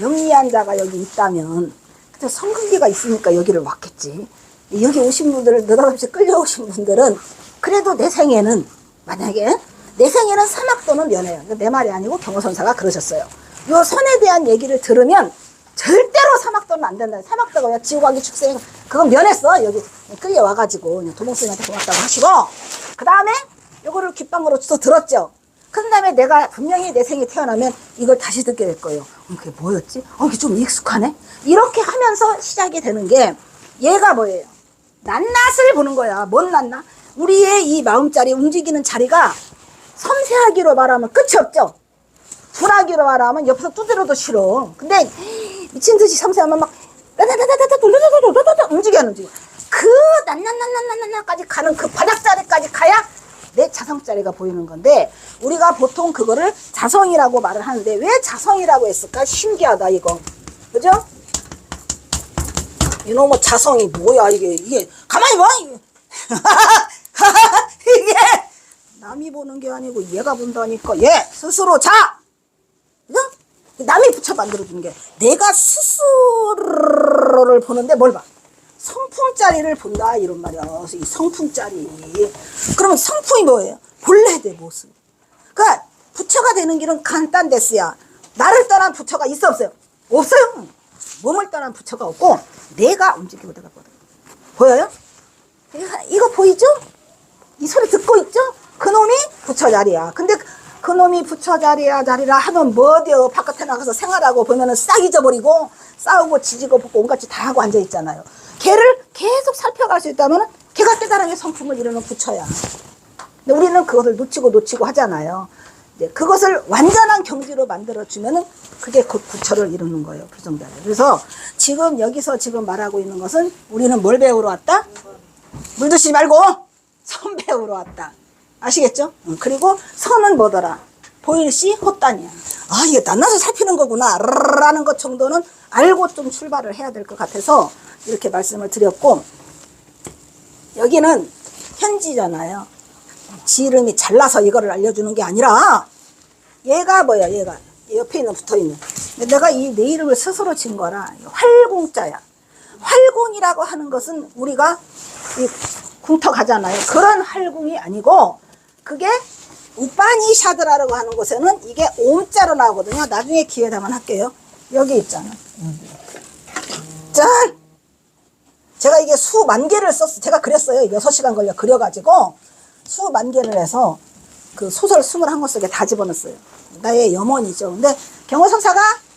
영리한 자가 여기 있다면 근데 성극기가 있으니까 여기를 왔겠지. 여기 오신 분들을 느닷없이 끌려오신 분들은 그래도 내 생에는 만약에 내 생에는 사막도는 면해요. 내 말이 아니고 경호선사가 그러셨어요. 요 선에 대한 얘기를 들으면 절대로 사막도는 안 된다. 사막도가 그냥 지구과기 축생 그건 면했어. 여기 끌려와가지고 도봉스님한테 고맙다고 하시고 그 다음에 요거를 귓방으로 또 들었죠. 그 다음에 내가 분명히 내 생에 태어나면 이걸 다시 듣게 될 거예요. 어, 그게 뭐였지? 어, 이게 좀 익숙하네? 이렇게 하면서 시작이 되는 게 얘가 뭐예요? 낱낱을 보는 거야. 뭔 낱낱? 우리의 이 마음자리 움직이는 자리가 섬세하기로 말하면 끝이 없죠? 둔하기로 말하면 옆에서 두드려도 싫어. 근데 미친 듯이 섬세하면 막 따다다다다다 돌돌돌돌돌돌 움직여 안 움직여. 그 낱낱낱낱낱낱까지 가는 그 바닥자리까지 가야 내 자성자리가 보이는 건데 우리가 보통 그거를 자성이라고 말을 하는데 왜 자성이라고 했을까? 신기하다 이거. 그죠? 이놈의 자성이 뭐야 이게 이게 가만히 봐 이게 남이 보는 게 아니고 얘가 본다니까 얘 스스로 자 그죠? 남이 붙여 만들어주는 게 내가 스스로를 보는데 뭘 봐? 성품짜리를 본다 이런 말이야. 이 성품짜리. 그러면 성품이 뭐예요? 본래 내 모습. 그러니까 부처가 되는 길은 간단데스야. 나를 떠난 부처가 있어 없어요? 없어요. 몸을 떠난 부처가 없고 내가 움직이고 내가 보다. 보여요? 이거, 보이죠? 이 소리 듣고 있죠? 그놈이 부처 자리야. 근데 그놈이 부처 자리야 자리라 하면 뭐대요? 바깥에 나가서 생활하고 보면은 싹 잊어버리고 싸우고 지지고 볶고 온갖 짓다 하고 앉아 있잖아요. 걔를 계속 살펴갈 수 있다면 걔가 깨달음의 성품을 이루는 부처야. 근데 우리는 그것을 놓치고 놓치고 하잖아요. 이제 그것을 완전한 경지로 만들어 주면은 그게 곧 부처를 이루는 거예요. 부정자리. 그래서 지금 여기서 지금 말하고 있는 것은 우리는 뭘 배우러 왔다? 물 드시지 말고 선 배우러 왔다. 아시겠죠? 응, 그리고 선은 뭐더라? 보일시 헛단이야. 아, 이게 낱낱을 살피는 거구나. 라는 것 정도는 알고 좀 출발을 해야 될 것 같아서 이렇게 말씀을 드렸고, 여기는 현지잖아요. 지 이름이 잘나서 이거를 알려주는 게 아니라, 얘가 뭐야, 얘가. 옆에 있는 붙어 있는. 근데 내가 이 내 이름을 스스로 진 거라. 활공자야. 활공이라고 하는 것은 우리가 이 궁터 가잖아요. 그런 활공이 아니고 그게 우파니샤드라고 하는 곳에는 이게 옴자로 나오거든요. 나중에 기회 되면 할게요. 여기 있잖아. 짠! 제가 이게 수만 개를 썼어. 제가 그렸어요. 6시간 걸려 그려가지고 수만 개를 해서 그 소설 21권 속에 다 집어넣었어요. 나의 염원이죠. 근데 경호성사가